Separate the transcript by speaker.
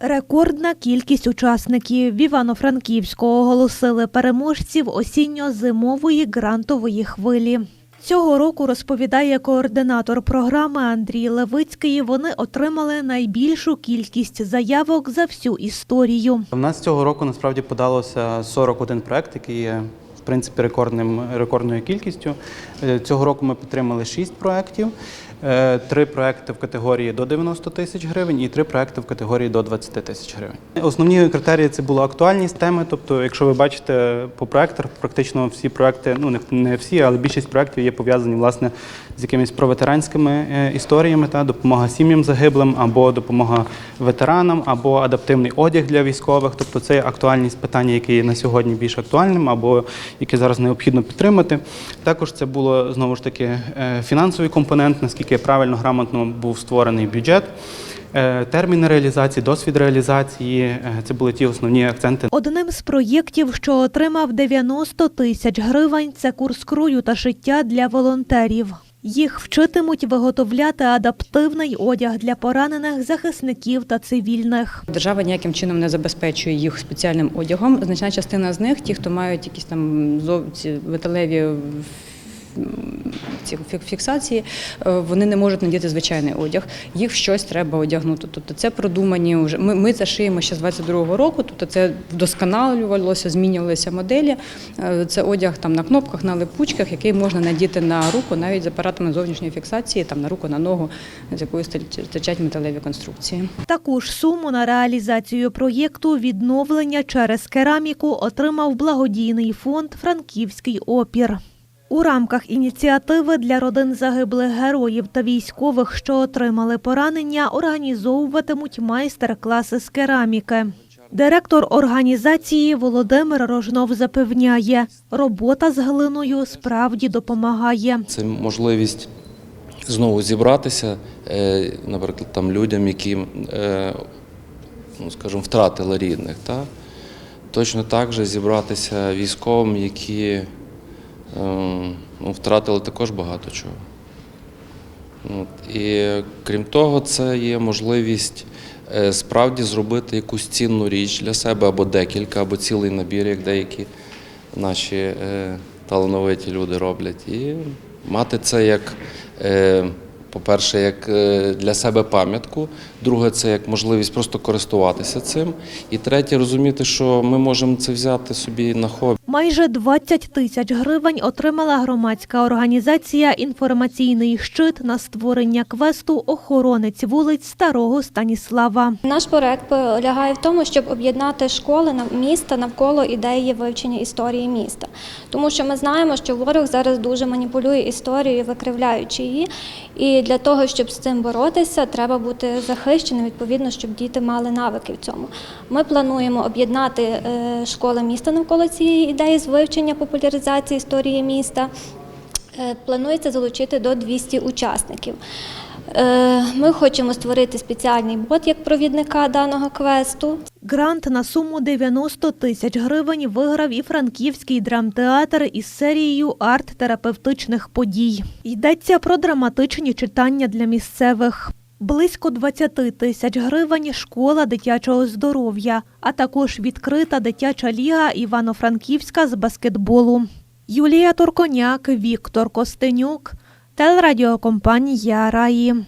Speaker 1: Рекордна кількість учасників в Івано-Франківську оголосили переможців осінньо-зимової грантової хвилі. Цього року розповідає координатор програми Андрій Левицький. Вони отримали найбільшу кількість заявок за всю історію.
Speaker 2: У нас цього року насправді подалося 41 проект, який принципі рекордним рекордною кількістю. Е, Цього року ми підтримали 6 проєктів. Е, Три проекти в категорії до 90 тисяч гривень і три проекти в категорії до 20 тисяч гривень. Основні критерії це була актуальність теми. Тобто, якщо ви бачите по проектах, практично всі проекти, ну не, всі, але більшість проєктів є пов'язані власне з якимись проветеранськими е, історіями, та допомога сім'ям загиблим, або допомога ветеранам, або адаптивний одяг для військових. Тобто це актуальність питання, яке є на сьогодні більш актуальним, або яке зараз необхідно підтримати. Також це було знову ж таки е, фінансовий компонент, наскільки правильно грамотно був створений бюджет. е, Терміни реалізації, досвід реалізації е, це були ті основні акценти.
Speaker 1: Одним з проєктів, що отримав 90 тисяч гривень, це курс крою та шиття для волонтерів. Їх вчитимуть виготовляти адаптивний одяг для поранених захисників та цивільних.
Speaker 3: Держава ніяким чином не забезпечує їх спеціальним одягом. Значна частина з них, ті, хто мають якісь там металеві ці фік- фіксації, е, вони не можуть надіти звичайний одяг. Їх щось треба одягнути. Тобто це продумані вже. Ми, ми це шиємо ще з 22-го року. Тобто це вдосконалювалося, змінювалися моделі. Е, Це одяг там на кнопках, на липучках, який можна надіти на руку навіть з апаратами зовнішньої фіксації, там на руку, на ногу, з якої стирчать металеві конструкції.
Speaker 1: Таку ж суму на реалізацію проєкту відновлення через кераміку отримав благодійний фонд Франківський опір. У рамках ініціативи для родин загиблих героїв та військових, що отримали поранення, організовуватимуть майстер-класи з кераміки. Директор організації Володимир Рожнов запевняє, робота з глиною справді допомагає.
Speaker 4: Це можливість знову зібратися, е, наприклад, там людям, які, е, ну, скажімо, втратили рідних. Та? Точно так же зібратися військовим, які ну, втратили також багато чого. От. І крім того, це є можливість е, справді зробити якусь цінну річ для себе або декілька, або цілий набір, як деякі наші е, талановиті люди роблять. І мати це як, е, по-перше, як е, для себе пам'ятку, друге, це як можливість просто користуватися цим. І третє, розуміти, що ми можемо це взяти собі на хобі.
Speaker 1: Майже 20 тисяч гривень отримала громадська організація «Інформаційний щит» на створення квесту «Охоронець вулиць Старого Станіслава».
Speaker 5: Наш проект полягає в тому, щоб об'єднати школи міста навколо ідеї вивчення історії міста. Тому що ми знаємо, що ворог зараз дуже маніпулює історією, викривляючи її. І для того, щоб з цим боротися, треба бути захищеним, відповідно, щоб діти мали навики в цьому. Ми плануємо об'єднати е, школи міста навколо цієї ідеї з вивчення популяризації історії міста. Е, Планується залучити до 200 учасників. Е, Ми хочемо створити спеціальний бот як провідника даного квесту.
Speaker 1: Грант на суму 90 тисяч гривень виграв і франківський драмтеатр із серією арт-терапевтичних подій. Йдеться про драматичні читання для місцевих. Близько 20 тисяч гривень школа дитячого здоров'я, а також відкрита дитяча ліга Івано-Франківська з баскетболу. Юлія Турконяк, Віктор Костенюк, телерадіокомпанія Раї.